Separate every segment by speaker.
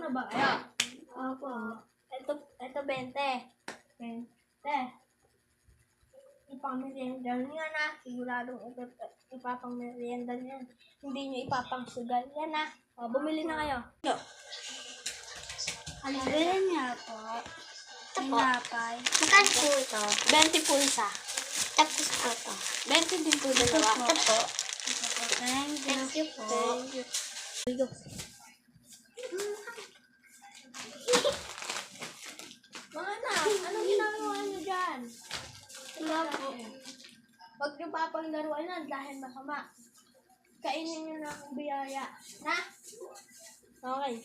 Speaker 1: na ba kayo?
Speaker 2: Opo.
Speaker 1: Ito, ito 20. 20. Ipamerienda niya na. Siguradong ito, ipapamerienda niya. Hindi niyo ipapangsugal. Yan na. O, bumili na kayo. Yo.
Speaker 2: Ano bilhin niya po? Tinapay.
Speaker 1: Magkano po ito? 20 po isa.
Speaker 2: Tapos po to.
Speaker 1: 20 din po dalawa.
Speaker 2: Ito po. Ito po. Thank you.
Speaker 1: Thank you po. Thank you. Go. Mga anak, anong ginagawa niyo dyan?
Speaker 2: Po.
Speaker 1: Huwag niyo papanglaruan yan dahil masama. Kainin niyo na akong biyaya. Na? Okay.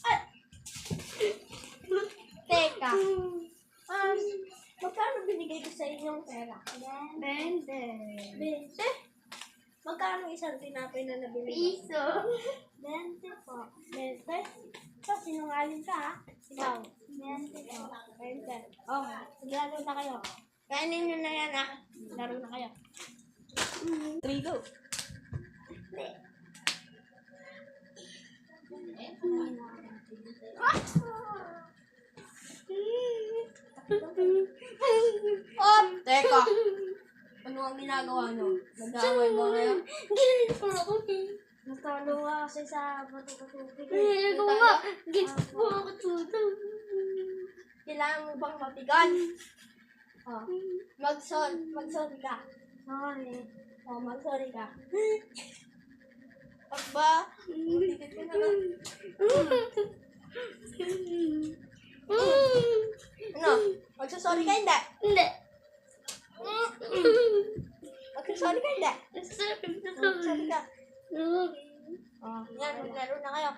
Speaker 1: Ay! Teka. Um, magkano binigay ko sa inyong pera?
Speaker 2: Bende.
Speaker 1: Bente? Magkano isang tinapay na nabili?
Speaker 2: Piso.
Speaker 1: Bente po. Bente? So, sinungaling ka ha? Ikaw.
Speaker 2: Bende po.
Speaker 1: Bente. Oh, maglaro na kayo. Kainin nyo na yan ha. Laro na kayo. Three, go. Oh, teka. Ano ang ginagawa nyo? Nag-away ba kayo?
Speaker 2: Ginili ko ako.
Speaker 1: Natalo nga kasi sa bato-bato.
Speaker 2: Ko nga. Ginili ko ako tuto.
Speaker 1: Kailangan mo bang mapigan? Oh. Mag-sorry. Mag-sorry ka.
Speaker 2: Sorry.
Speaker 1: Oh, mag-sorry ka. Aba, ulitin ko na lang. Ano? Magsasorry ka hindi?
Speaker 2: Hindi.
Speaker 1: Magsasorry ka hindi? Magsasorry ka. Oh, yan, maglaro na kayo.